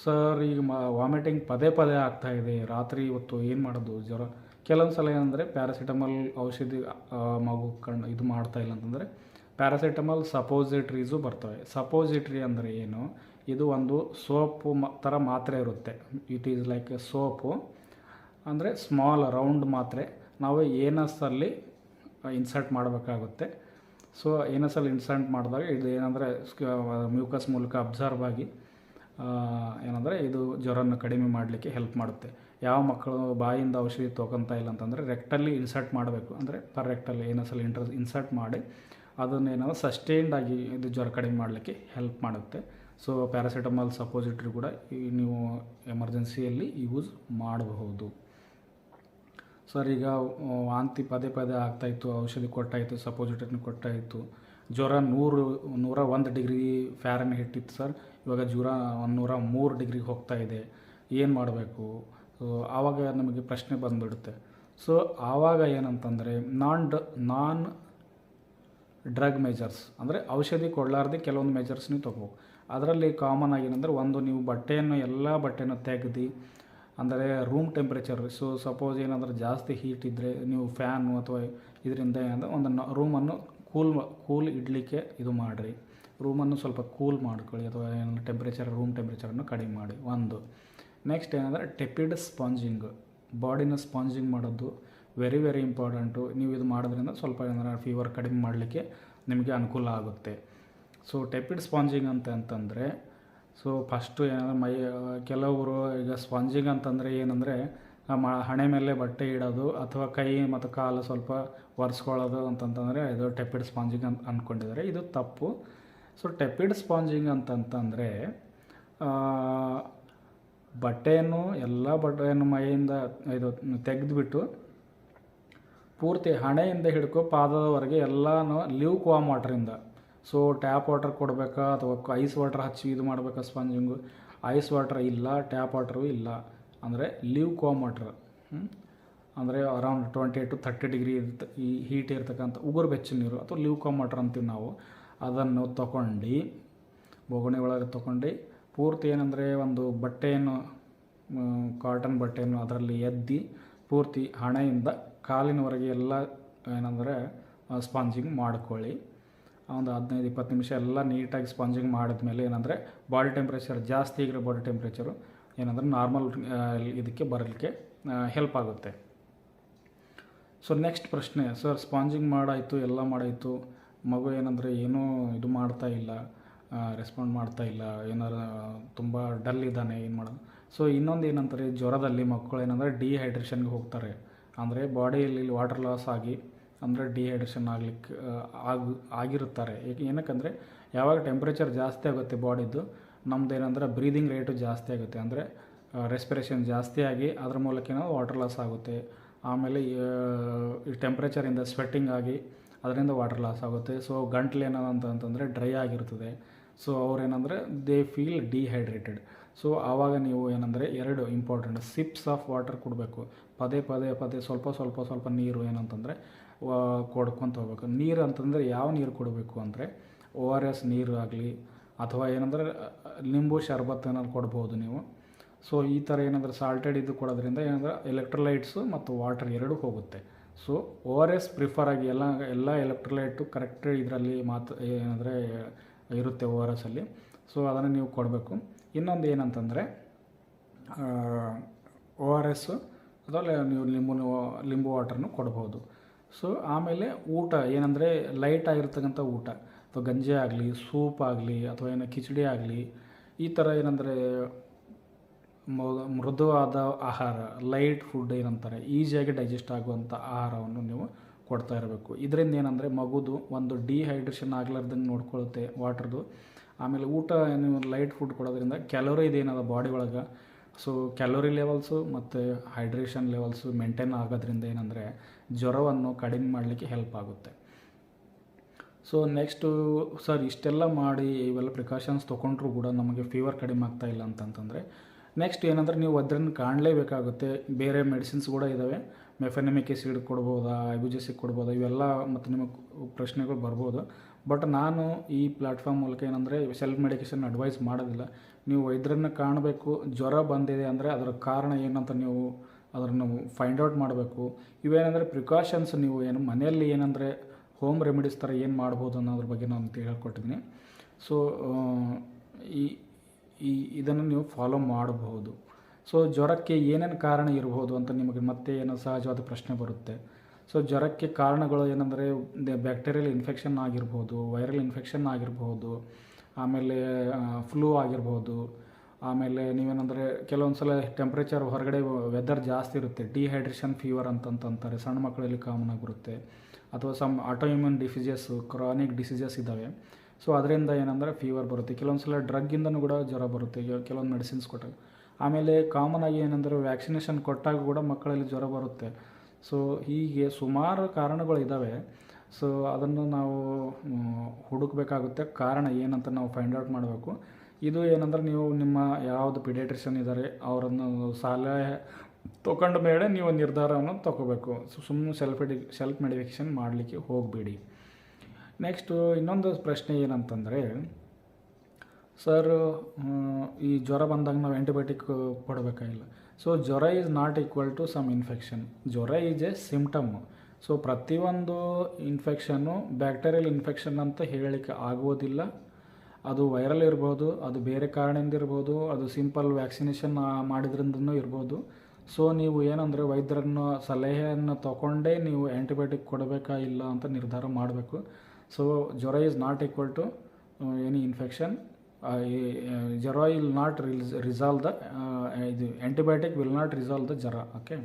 ಸರ್, ಈಗ ಮ, ವಾಮಿಟಿಂಗ್ ಪದೇ ಪದೇ ಆಗ್ತಾ ಇದೆ. ರಾತ್ರಿ ಇವತ್ತು ಏನು ಮಾಡೋದು? ಜ್ವರ. ಕೆಲವೊಂದು ಸಲ ಏನಂದರೆ ಪ್ಯಾರಾಸಿಟಮಲ್ ಔಷಧಿ ಮಗು ಕಣ್ಣು ಇದು ಮಾಡ್ತಾ ಇಲ್ಲ ಅಂತಂದರೆ ಪ್ಯಾರಾಸಿಟಮಲ್ ಸಪೋಸಿಟ್ರೀಸು ಬರ್ತವೆ. ಸಪೋಸಿಟ್ರಿ ಅಂದರೆ ಏನು? ಇದು ಒಂದು ಸೋಪು ಮ ಥರ ಮಾತ್ರೆ ಇರುತ್ತೆ. It is like a soap. ಅಂದರೆ ಸ್ಮಾಲ್, ರೌಂಡ್ ಮಾತ್ರೆ. ನಾವು ಏನಸ್ಸಲ್ಲಿ ಇನ್ಸರ್ಟ್ ಮಾಡಬೇಕಾಗುತ್ತೆ. ಸೊ, ಏನಸ್ಸಲ್ಲಿ ಇನ್ಸರ್ಟ್ ಮಾಡಿದಾಗ ಇದು ಏನಂದರೆ ಮ್ಯೂಕಸ್ ಮೂಲಕ ಅಬ್ಸರ್ವ್ ಆಗಿ ಏನಂದರೆ ಇದು ಜ್ವರನ ಕಡಿಮೆ ಮಾಡಲಿಕ್ಕೆ ಹೆಲ್ಪ್ ಮಾಡುತ್ತೆ. ಯಾವ ಮಕ್ಕಳು ಬಾಯಿಂದ ಔಷಧಿ ತೊಗೊತಾ ಇಲ್ಲ ಅಂತಂದರೆ ರೆಕ್ಟಲ್ಲಿ ಇನ್ಸರ್ಟ್ ಮಾಡಬೇಕು. ಅಂದರೆ ಪರ್ ರೆಕ್ಟಲ್ಲಿ ಏನಸಲ್ಲಿ ಇಂಟ್ರ ಇನ್ಸರ್ಟ್ ಮಾಡಿ ಅದನ್ನು ಏನಾದ್ರು ಸಸ್ಟೈನ್ಡ್ ಆಗಿ ಇದು ಜ್ವರ ಕಡಿಮೆ ಮಾಡಲಿಕ್ಕೆ ಹೆಲ್ಪ್ ಮಾಡುತ್ತೆ. ಸೊ ಪ್ಯಾರಾಸಿಟಮಾಲ್ ಸಪೋಸಿಟ್ರಿ ಕೂಡ ನೀವು ಎಮರ್ಜೆನ್ಸಿಯಲ್ಲಿ ಯೂಸ್ ಮಾಡಬಹುದು. ಸರ್ ಈಗ ವಾಂತಿ ಪದೇ ಪದೇ ಆಗ್ತಾಯಿತ್ತು ಔಷಧಿ ಕೊಟ್ಟಾಯಿತು ಸಪೋಸಿಟ್ರಿನ ಕೊಟ್ಟಾಯಿತು ಜ್ವರ ನೂರು, ನೂರ ಒಂದು ಡಿಗ್ರಿ ಫ್ಯಾರನ್ ಹಿಟ್ಟಿತ್ತು ಸರ್ ಇವಾಗ ಜ್ವರ ನೂರ ಮೂರು ಡಿಗ್ರಿಗೆ ಹೋಗ್ತಾ ಇದೆ. ಏನು ಮಾಡಬೇಕು? ಆವಾಗ ನಮಗೆ ಪ್ರಶ್ನೆ ಬಂದುಬಿಡುತ್ತೆ. ಸೊ ಆವಾಗ ಏನಂತಂದರೆ, ನಾನ್ ಡ, ನಾನ್ ಡ್ರಗ್ ಮೆಜರ್ಸ್, ಅಂದರೆ ಔಷಧಿ ಕೊಡಲಾರ್ದೆ ಕೆಲವೊಂದು ಮೆಜರ್ಸ್ ನೀವು ತೊಗೋಬೇಕು. ಅದರಲ್ಲಿ ಕಾಮನ್ ಆಗಿ ಏನಂದರೆ, ಒಂದು ನೀವು ಬಟ್ಟೆಯನ್ನು, ಎಲ್ಲ ಬಟ್ಟೆಯನ್ನು ತೆಗೆದು, ಅಂದರೆ ರೂಮ್ ಟೆಂಪ್ರೇಚರ್ ಸೊ ಸಪೋಸ್ ಏನಾದರೂ ಜಾಸ್ತಿ ಹೀಟ್ ಇದ್ದರೆ ನೀವು ಫ್ಯಾನು ಅಥವಾ ಇದರಿಂದ ಏನಂದರೆ, ಒಂದು ರೂಮನ್ನು ಕೂಲ್ ಕೂಲ್ ಇಡಲಿಕ್ಕೆ ಇದು ಮಾಡಿರಿ. ರೂಮನ್ನು ಸ್ವಲ್ಪ ಕೂಲ್ ಮಾಡ್ಕೊಳ್ಳಿ ಅಥವಾ ಏನು ಟೆಂಪ್ರೇಚರ್ ರೂಮ್ ಟೆಂಪ್ರೇಚರನ್ನು ಕಡಿಮೆ ಮಾಡಿ. ಒಂದು. ನೆಕ್ಸ್ಟ್ ಏನಂದರೆ ಟೆಪಿಡ್ ಸ್ಪಾಂಜಿಂಗ್ ಬಾಡಿನ ಸ್ಪಾಂಜಿಂಗ್ ಮಾಡೋದು ವೆರಿ ವೆರಿ ಇಂಪಾರ್ಟೆಂಟು ನೀವು ಇದು ಮಾಡೋದ್ರಿಂದ ಸ್ವಲ್ಪ ಏನಾರ ಫೀವರ್ ಕಡಿಮೆ ಮಾಡಲಿಕ್ಕೆ ನಿಮಗೆ ಅನುಕೂಲ ಆಗುತ್ತೆ. ಸೊ ಟೆಪಿಡ್ ಸ್ಪಾಂಜಿಂಗ್ ಅಂತ ಅಂತಂದರೆ ಸೊ ಫಸ್ಟು ಏನಂದ್ರೆ ಮೈ, ಕೆಲವರು ಈಗ ಸ್ಪಾಂಜಿಂಗ್ ಅಂತಂದರೆ ಏನಂದರೆ ಮ ಹಣೆ ಮೇಲೆ ಬಟ್ಟೆ ಇಡೋದು ಅಥವಾ ಕೈ ಮತ್ತು ಕಾಲು ಸ್ವಲ್ಪ ಒರೆಸ್ಕೊಳ್ಳೋದು ಅಂತಂತಂದರೆ ಇದು ಟೆಪಿಡ್ ಸ್ಪಾಂಜಿಂಗ್ ಅಂತ ಅಂದ್ಕೊಂಡಿದ್ದಾರೆ ಇದು ತಪ್ಪು. ಸೊ ಟೆಪಿಡ್ ಸ್ಪಾಂಜಿಂಗ್ ಅಂತಂತಂದರೆ ಬಟ್ಟೆಯನ್ನು, ಎಲ್ಲ ಬಟ್ಟೆಯನ್ನು ಮೈಯಿಂದ ಇದು ತೆಗೆದುಬಿಟ್ಟು ಪೂರ್ತಿ ಹಣೆಯಿಂದ ಹಿಡ್ಕೊ ಪಾದದವರೆಗೆ ಎಲ್ಲನೂ ಲಿವ್ ವಾಮ್ ವಾಟ್ರಿಂದ ಸೊ ಟ್ಯಾಪ್ ವಾಟರ್ ಕೊಡಬೇಕಾ? ಅಥವಾ ಐಸ್ ವಾಟರ್ ಹಚ್ಚಿ ಇದು ಮಾಡಬೇಕಾ ಸ್ಪಾಂಜಿಂಗು ಐಸ್ ವಾಟರ್ ಇಲ್ಲ ಟ್ಯಾಪ್ ವಾಟ್ರು ಇಲ್ಲ. ಅಂದರೆ ಲಿವ್ ಕಾಮ್ ವಾಟ್ರ್ ಅಂದರೆ around twenty to thirty degree ಇರ್ತ ಈ ಹೀಟ್ ಇರ್ತಕ್ಕಂಥ ಉಗುರು ಬೆಚ್ಚ ನೀರು, ಅಥವಾ ಲಿವ್ ಕಾಮ್ ವಾಟರ್ ಅಂತೀವಿ ನಾವು. ಅದನ್ನು ತಗೊಂಡು, ಬೋಗಣಿ ಒಳಗೆ ತಗೊಂಡು, ಪೂರ್ತಿ ಏನಂದರೆ ಒಂದು ಬಟ್ಟೆಯನ್ನು ಕಾಟನ್ ಬಟ್ಟೆಯನ್ನು ಅದರಲ್ಲಿ ಎದ್ದಿ, ಪೂರ್ತಿ ಹಣೆಯಿಂದ ಕಾಲಿನವರೆಗೆ ಎಲ್ಲ ಏನಂದರೆ ಸ್ಪಾಂಜಿಂಗ್ ಮಾಡ್ಕೊಳ್ಳಿ. ಒಂದು ಹದಿನೈದು, ಇಪ್ಪತ್ತು ನಿಮಿಷ ಎಲ್ಲ ನೀಟಾಗಿ ಸ್ಪಾಂಜಿಂಗ್ ಮಾಡಿದ್ಮೇಲೆ ಏನಂದರೆ ಬಾಡಿ ಟೆಂಪ್ರೇಚರ್ ಜಾಸ್ತಿ ಆಗಿರೋ ಬಾಡಿ ಟೆಂಪ್ರೇಚರು ಏನಂದರೆ ನಾರ್ಮಲ್ ಇದಕ್ಕೆ ಬರಲಿಕ್ಕೆ ಹೆಲ್ಪ್ ಆಗುತ್ತೆ. ಸೊ ನೆಕ್ಸ್ಟ್ ಪ್ರಶ್ನೆ ಸರ್ ಸ್ಪಾಂಜಿಂಗ್ ಮಾಡಾಯಿತು, ಎಲ್ಲ ಮಾಡಾಯಿತು ಮಗು ಏನಂದರೆ ಏನೂ ಇದು ಮಾಡ್ತಾ ಇಲ್ಲ ರೆಸ್ಪಾಂಡ್ ಮಾಡ್ತಾ ಇಲ್ಲ, ಏನಾರು ತುಂಬ ಡಲ್ ಇದ್ದಾನೆ, ಏನು ಮಾಡೋದು. ಸೊ ಇನ್ನೊಂದು ಏನಂತಾರೆ, ಜ್ವರದಲ್ಲಿ ಮಕ್ಕಳು ಏನಂದರೆ ಡಿಹೈಡ್ರೇಷನ್ಗೆ ಹೋಗ್ತಾರೆ. ಅಂದರೆ ಬಾಡಿಯಲ್ಲಿ ವಾಟರ್ ಲಾಸ್ ಆಗಿ, ಅಂದರೆ ಡಿಹೈಡ್ರೇಷನ್ ಆಗ್ಲಿಕ್ಕೆ ಆಗಿ, ಆಗಿರುತ್ತಾರೆ. ಏನಕ್ಕಂದರೆ, ಯಾವಾಗ ಟೆಂಪ್ರೇಚರ್ ಜಾಸ್ತಿ ಆಗುತ್ತೆ ಬಾಡಿದು ನಮ್ದು ಏನಂದ್ರೆ ಬ್ರೀದಿಂಗ್ ರೇಟು ಜಾಸ್ತಿ ಆಗುತ್ತೆ. ಅಂದರೆ ರೆಸ್ಪಿರೇಷನ್ ಜಾಸ್ತಿ ಆಗಿ, ಅದ್ರ ಮೂಲಕ ವಾಟರ್ ಲಾಸ್ ಆಗುತ್ತೆ. ಆಮೇಲೆ ಈ ಟೆಂಪ್ರೇಚರಿಂದ ಸ್ವೆಟ್ಟಿಂಗ್ ಆಗಿ ಅದರಿಂದ ವಾಟರ್ ಲಾಸ್ ಆಗುತ್ತೆ. ಸೊ ಗಂಟ್ಲು ಏನದ ಅಂತಂತಂದರೆ ಡ್ರೈ ಆಗಿರ್ತದೆ. ಸೊ ಅವ್ರೇನಂದರೆ ದೇ ಫೀಲ್ ಡಿಹೈಡ್ರೇಟೆಡ್ ಸೊ ಆವಾಗ ನೀವು ಏನಂದರೆ ಎರಡು ಇಂಪಾರ್ಟೆಂಟ್ ಸಿಪ್ಸ್ ಆಫ್ ವಾಟರ್ ಕೊಡಬೇಕು. ಪದೇ ಪದೇ ಪದೇ ಸ್ವಲ್ಪ ಸ್ವಲ್ಪ ಸ್ವಲ್ಪ ನೀರು ಏನಂತಂದರೆ ಕೊಡ್ಕೊತ ಹೋಗ್ಬೇಕು. ನೀರು ಅಂತಂದರೆ ಯಾವ ನೀರು ಕೊಡಬೇಕು ಅಂದರೆ, ಓ ಆರ್ ಎಸ್ ನೀರು ಆಗಲಿ ಅಥವಾ ಏನಂದರೆ ಲಿಂಬು ಶರ್ಬತ್ ಏನಾದ್ರು ಕೊಡ್ಬೋದು ನೀವು. ಸೊ ಈ ಥರ ಏನಂದ್ರೆ ಸಾಲ್ಟೆಡ್ ಇದು ಕೊಡೋದ್ರಿಂದ ಏನಂದ್ರೆ ಎಲೆಕ್ಟ್ರೋಲೈಟ್ಸು ಮತ್ತು ವಾಟರ್ ಎರಡೂ ಹೋಗುತ್ತೆ. So O R S prefer ಆಗಿ ಎಲ್ಲ ಎಲ್ಲ ಎಲೆಕ್ಟ್ರೋಲೈಟು ಕರೆಕ್ಟ್ ಇದರಲ್ಲಿ ಮಾತು, ಏನಂದರೆ, ಇರುತ್ತೆ ಓ ಆರ್ ಎಸ್ಸಲ್ಲಿ ಸೊ ಅದನ್ನು ನೀವು ಕೊಡಬೇಕು. ಇನ್ನೊಂದು ಏನಂತಂದರೆ ಓ ಆರ್ ಎಸ್ಸು ಅಥವಾ ನೀವು ಲಿಂಬು ಲಿಂಬು ವಾಟರ್ನು ಕೊಡ್ಬೋದು. ಸೊ ಆಮೇಲೆ ಊಟ, ಏನಂದರೆ ಲೈಟ್ ಆಗಿರ್ತಕ್ಕಂಥ ಊಟ. ಅಥವಾ ಗಂಜಿ ಆಗಲಿ, ಸೂಪ್ ಆಗಲಿ, ಅಥವಾ ಏನೋ ಕಿಚಡಿ ಆಗಲಿ, ಈ ಥರ ಏನಂದರೆ ಮೃದುವಾದ ಆಹಾರ ಲೈಟ್ ಫುಡ್ ಏನಂತಾರೆ ಈಸಿಯಾಗಿ ಡೈಜೆಸ್ಟ್ ಆಗುವಂಥ ಆಹಾರವನ್ನು ನೀವು ಕೊಡ್ತಾ ಇರಬೇಕು. ಇದರಿಂದ ಏನಂದರೆ ಮಗುದು ಒಂದು ಡಿಹೈಡ್ರೇಷನ್ ಆಗ್ಲಾರ್ದಂಗೆ ನೋಡ್ಕೊಳ್ಳುತ್ತೆ ವಾಟ್ರದು ಆಮೇಲೆ ಊಟ ನೀವು ಲೈಟ್ ಫುಡ್ ಕೊಡೋದ್ರಿಂದ ಕ್ಯಾಲೋರಿ ಇದೇನದ ಬಾಡಿ ಒಳಗೆ. ಸೊ ಕ್ಯಾಲೋರಿ ಲೆವೆಲ್ಸು ಮತ್ತು ಹೈಡ್ರೇಷನ್ ಲೆವೆಲ್ಸು ಮೇಂಟೈನ್ ಆಗೋದ್ರಿಂದ ಏನಂದರೆ ಜ್ವರವನ್ನು ಕಡಿಮೆ ಮಾಡಲಿಕ್ಕೆ ಹೆಲ್ಪ್ ಆಗುತ್ತೆ. ಸೊ ನೆಕ್ಸ್ಟು ಸರ್ ಇಷ್ಟೆಲ್ಲ ಮಾಡಿ ಇವೆಲ್ಲ ಪ್ರಿಕಾಷನ್ಸ್ ತೊಗೊಂಡ್ರೂ ಕೂಡ ನಮಗೆ ಫೀವರ್ ಕಡಿಮೆ ಆಗ್ತಾ ಇಲ್ಲ ಅಂತಂತಂದರೆ ನೆಕ್ಸ್ಟ್ ಏನಂದ್ರೆ ನೀವು ಅದ್ರನ್ನ ಕಾಣಲೇಬೇಕಾಗುತ್ತೆ. ಬೇರೆ ಮೆಡಿಸಿನ್ಸ್ ಕೂಡ ಇದ್ದಾವೆ ಮೆಫೆನಮಿಕ್ ಆಸಿಡ್ ಕೊಡ್ಬೋದಾ? ಐಬುಜೆಸಿಕ್ ಕೊಡ್ಬೋದಾ? ಇವೆಲ್ಲ ಮತ್ತು ನಿಮಗೆ ಪ್ರಶ್ನೆಗಳು ಬರ್ಬೋದು. ಬಟ್ ನಾನು ಈ ಪ್ಲ್ಯಾಟ್ಫಾರ್ಮ್ ಮೂಲಕ ಏನಂದರೆ ಸೆಲ್ಫ್ ಮೆಡಿಕೇಷನ್ ಅಡ್ವೈಸ್ ಮಾಡೋದಿಲ್ಲ. ನೀವು ವೈದ್ಯರನ್ನು ಕಾಣಬೇಕು, ಜ್ವರ ಬಂದಿದೆ ಅಂದರೆ ಅದರ ಕಾರಣ ಏನಂತ ನೀವು ಅದನ್ನು ಫೈಂಡ್ ಔಟ್ ಮಾಡಬೇಕು. ಇವೇನಂದರೆ ಪ್ರಿಕಾಷನ್ಸ್ ನೀವು ಏನು ಮನೆಯಲ್ಲಿ ಏನಂದರೆ ಹೋಮ್ ರೆಮಿಡೀಸ್ ಥರ ಏನು ಮಾಡ್ಬೋದು ಅನ್ನೋದ್ರ ಬಗ್ಗೆ ನಾನು ಹೇಳ್ಕೊಟ್ಟಿದ್ದೀನಿ. ಸೊ ಈ ಈ ಇದನ್ನು ನೀವು ಫಾಲೋ ಮಾಡಬಹುದು. ಸೊ ಜ್ವರಕ್ಕೆ ಏನೇನು ಕಾರಣ ಇರಬಹುದು ಅಂತ ನಿಮಗೆ ಮತ್ತೆ ಏನೋ ಸಹಜವಾದ ಪ್ರಶ್ನೆ ಬರುತ್ತೆ. ಸೊ ಜ್ವರಕ್ಕೆ ಕಾರಣಗಳು ಏನಂದರೆ ಬ್ಯಾಕ್ಟೀರಿಯಲ್ ಇನ್ಫೆಕ್ಷನ್ ಆಗಿರ್ಬೋದು ವೈರಲ್ ಇನ್ಫೆಕ್ಷನ್ ಆಗಿರ್ಬೋದು, ಆಮೇಲೆ ಫ್ಲೂ ಆಗಿರ್ಬೋದು, ಆಮೇಲೆ ನೀವೇನಂದರೆ ಕೆಲವೊಂದು ಸಲ ಟೆಂಪ್ರೇಚರ್ ಹೊರಗಡೆ ವೆದರ್ ಜಾಸ್ತಿ ಇರುತ್ತೆ. ಡಿಹೈಡ್ರೇಷನ್ ಫೀವರ್ ಅಂತಂತಂತಾರೆ ಸಣ್ಣ ಮಕ್ಕಳಲ್ಲಿ ಕಾಮನ್ ಆಗಿರುತ್ತೆ ಅಥವಾ some autoimmune diseases chronic diseases ಇದ್ದಾವೆ. ಸೊ ಅದರಿಂದ ಏನಂದರೆ ಫೀವರ್ ಬರುತ್ತೆ. ಕೆಲವೊಂದು ಸಲ ಡ್ರಗ್ಗಿಂದನೂ ಕೂಡ ಜ್ವರ ಬರುತ್ತೆ. ಕೆಲವೊಂದು ಮೆಡಿಸಿನ್ಸ್ ಕೊಟ್ಟಾಗ. ಆಮೇಲೆ ಕಾಮನ್ ಆಗಿ ಏನಂದರೆ ವ್ಯಾಕ್ಸಿನೇಷನ್ ಕೊಟ್ಟಾಗ ಕೂಡ ಮಕ್ಕಳಲ್ಲಿ ಜ್ವರ ಬರುತ್ತೆ. ಸೊ ಹೀಗೆ ಸುಮಾರು ಕಾರಣಗಳು ಇದ್ದಾವೆ ಸೊ ಅದನ್ನು ನಾವು ಹುಡುಕಬೇಕಾಗುತ್ತೆ. ಕಾರಣ ಏನಂತ ನಾವು ಫೈಂಡ್ ಔಟ್ ಮಾಡಬೇಕು. ಇದು ಏನಂದ್ರೆ ನೀವು ನಿಮ್ಮ ಯಾವುದು ಪಿಡಿಯಾಟ್ರಿಷನ್ ಇದ್ದಾರೆ ಅವರನ್ನು ಸಲಹೆ ತೊಗೊಂಡ ಮೇಲೆ ನೀವು ನಿರ್ಧಾರವನ್ನು ತೊಗೋಬೇಕು. ಸುಮ್ಮನೆ ಸೆಲ್ಫ್ ಎಡಿ ಸೆಲ್ಫ್ ಮೆಡಿಕೇಷನ್ ಮಾಡಲಿಕ್ಕೆ ಹೋಗಬೇಡಿ. ನೆಕ್ಸ್ಟು ಇನ್ನೊಂದು ಪ್ರಶ್ನೆ ಏನಂತಂದರೆ ಸರ್ ಈ ಜ್ವರ ಬಂದಾಗ ನಾವು ಆ್ಯಂಟಿಬಯೋಟಿಕ್ ಕೊಡಬೇಕಾಗಿಲ್ಲ ಸೊ ಜ್ವರ is not equal to some infection ಜ್ವರ ಈಸ್ ಎ ಸಿಮ್ಟಮ್ ಸೊ ಪ್ರತಿಯೊಂದು ಇನ್ಫೆಕ್ಷನ್ನು ಬ್ಯಾಕ್ಟೀರಿಯಲ್ ಇನ್ಫೆಕ್ಷನ್ ಅಂತ ಹೇಳಲಿಕ್ಕೆ ಆಗುವುದಿಲ್ಲ. ಅದು ವೈರಲ್ ಇರ್ಬೋದು, ಅದು ಬೇರೆ ಕಾರಣದಿಂದ ಇರ್ಬೋದು, ಅದು ಸಿಂಪಲ್ ವ್ಯಾಕ್ಸಿನೇಷನ್ ಮಾಡಿದ್ರಿಂದನೂ ಇರ್ಬೋದು. ಸೊ ನೀವು ಏನಂದರೆ ವೈದ್ಯರನ್ನು, ಸಲಹೆಯನ್ನು ತಗೊಂಡೇ ನೀವು ಆ್ಯಂಟಿಬಯೋಟಿಕ್ ಕೊಡಬೇಕಾ ಇಲ್ಲ ಅಂತ ನಿರ್ಧಾರ ಮಾಡಬೇಕು. ಸೊ ಜ್ವರ is not equal to any infection ಜ್ವರ ವಿಲ್ ನಾಟ್ ರಿಸಾಲ್ವ್ ದ ಇದು antibiotic will not resolve the ಜ್ವರ ಓಕೆ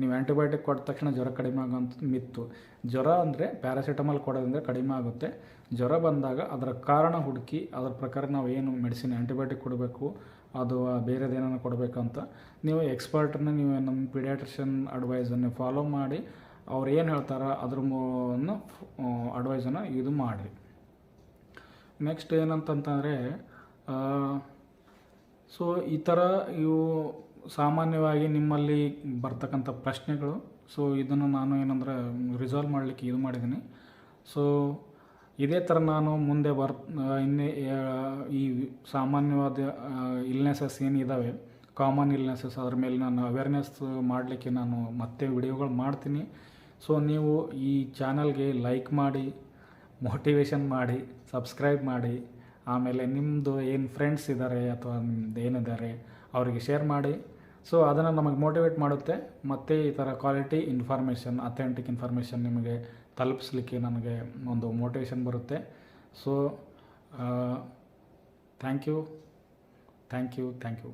ನೀವು ಆ್ಯಂಟಿಬಯೋಟಿಕ್ ಕೊಟ್ಟ ತಕ್ಷಣ ಜ್ವರ ಕಡಿಮೆ ಆಗೋಂಥ ಮಿತ್ತು. ಜ್ವರ ಅಂದರೆ ಪ್ಯಾರಾಸಿಟಮಾಲ್ ಕೊಡೋದ್ರಿಂದ ಕಡಿಮೆ ಆಗುತ್ತೆ. ಜ್ವರ ಬಂದಾಗ ಅದರ ಕಾರಣ ಹುಡುಕಿ ಅದರ ಪ್ರಕಾರ ನಾವು ಏನು ಮೆಡಿಸಿನ್ ಆ್ಯಂಟಿಬಯೋಟಿಕ್ ಕೊಡಬೇಕು, ಅದು ಬೇರೆದೇನೋ ಅಂತ ನೀವು ಎಕ್ಸ್ಪರ್ಟನ್ನ ನೀವು ನಮ್ಮ ಪಿಡಿಯಾಟ್ರಿಷನ್ ಅಡ್ವೈಸನ್ನು ಫಾಲೋ ಮಾಡಿ ಅವ್ರು ಏನು ಹೇಳ್ತಾರೋ ಅದ್ರ ಅಡ್ವೈಸನ್ನು ಇದು ಮಾಡಿರಿ. ನೆಕ್ಸ್ಟ್ ಏನಂತಂತಂದರೆ ಸೊ ಈ ಥರ ಇವು ಸಾಮಾನ್ಯವಾಗಿ ನಿಮ್ಮಲ್ಲಿ ಬರ್ತಕ್ಕಂಥ ಪ್ರಶ್ನೆಗಳು ಸೊ ಇದನ್ನು ನಾನು ಏನಂದರೆ ರಿಸಾಲ್ವ್ ಮಾಡಲಿಕ್ಕೆ ಇದು ಮಾಡಿದ್ದೀನಿ. ಸೊ ಇದೇ ಥರ ನಾನು ಮುಂದೆ ಬರ್ ಇನ್ನೇ ಈ ಸಾಮಾನ್ಯವಾದ ಇಲ್ನೆಸಸ್ ಏನಿದ್ದಾವೆ ಕಾಮನ್ ಇಲ್ನೆಸಸ್ ಅದ್ರ ಮೇಲೆ ನಾನು ಅವೇರ್ನೆಸ್ ಮಾಡಲಿಕ್ಕೆ ನಾನು ಮತ್ತೆ ವಿಡಿಯೋಗಳು ಮಾಡ್ತೀನಿ. ಸೊ ನೀವು ಈ ಚಾನಲ್ಗೆ ಲೈಕ್ ಮಾಡಿ, ಮೋಟಿವೇಶನ್ ಮಾಡಿ, ಸಬ್ಸ್ಕ್ರೈಬ್ ಮಾಡಿ, ಆಮೇಲೆ ನಿಮ್ಮದು ಏನು ಫ್ರೆಂಡ್ಸ್ ಇದ್ದಾರೆ ಅಥವಾ ನಿಮ್ಮದು ಏನಿದ್ದಾರೆ ಅವರಿಗೆ ಶೇರ್ ಮಾಡಿ. ಸೊ ಅದನ್ನು ನಮಗೆ ಮೋಟಿವೇಟ್ ಮಾಡುತ್ತೆ. ಮತ್ತು ಈ ಥರ ಕ್ವಾಲಿಟಿ ಇನ್ಫಾರ್ಮೇಷನ್, ಅಥೆಂಟಿಕ್ ಇನ್ಫಾರ್ಮೇಷನ್ ನಿಮಗೆ ತಲುಪಿಸ್ಲಿಕ್ಕೆ ನನಗೆ ಒಂದು ಮೋಟಿವೇಶನ್ ಬರುತ್ತೆ. So thank you thank you thank you.